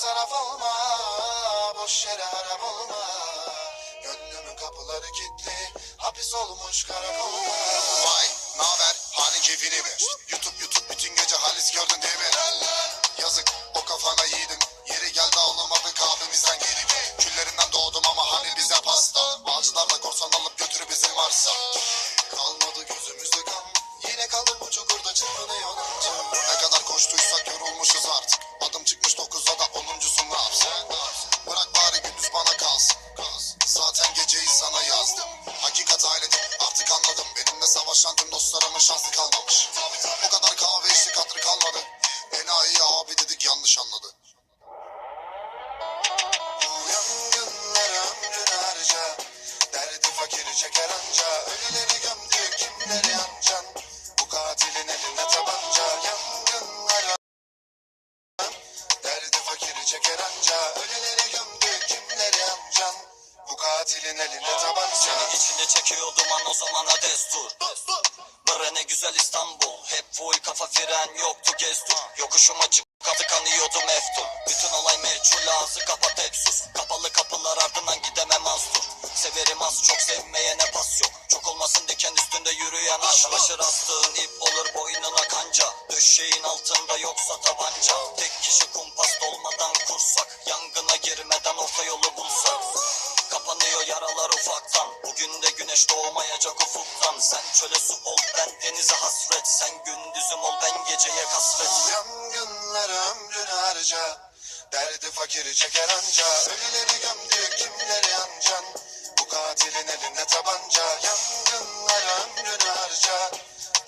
taraf olma Boş yere harap olma. Gönlümün kapıları kilitli Hapis olmuş karakolda Vay naber hani keyfini mi? Youtube Youtube bütün gece halis gördün değil mi? Yazık o kafana yiğidim Yeri geldi alamadı kahvemizden gelip Küllerinden doğdum ama hani bize pasta. Bağcılarla korsan alıp götürü bizi varsa dostlarımın şansı kalmamış. O kadar kahve içtik hatırı kalmadı. Enayi abi dedik yanlış anladı. Bu yangınlara ömrünü harca. Derdi fakiri çeker anca. Ölüleri gömdü kimleri yancan Bu katilin elinde tabanca. Yangınlara Derdi fakiri çeker anca. Ölüleri gömdü kimleri yancan Bu katilin elinde tabanca. Seni içine çekiyor duman o zamana destur Ne güzel İstanbul. Hep full kafa fren yoktu gestur Yokuşum açık katı kanıyordum eftun Bütün olay meçhul ağzı kapat hep sus. Kapalı kapılar ardından gidemem az dur. Severim az çok sevmeyene pas yok. Çok olmasın diken üstünde yürüyen aşk. Başır astığın ip olur boynuna kanca. Döşeğin altında yoksa tabanca ufaktan. Bugün de güneş doğmayacak ufuktan. Sen çöle su ol ben denize hasret. Sen gündüzüm ol ben geceye kasvet. Yangınlar ömrün harca. Derdi fakiri çeker anca. Ölüleri gömdü kimleri yancan Bu katilin elinde tabanca. Yangınlar ömrün harca.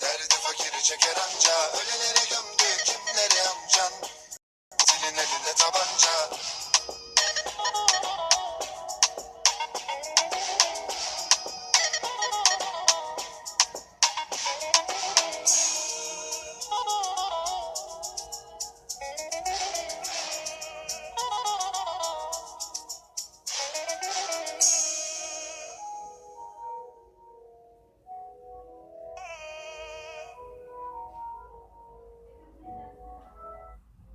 Derdi fakiri çeker anca. Ölüleri gömdü kimleri yancan Katilin elinde tabanca.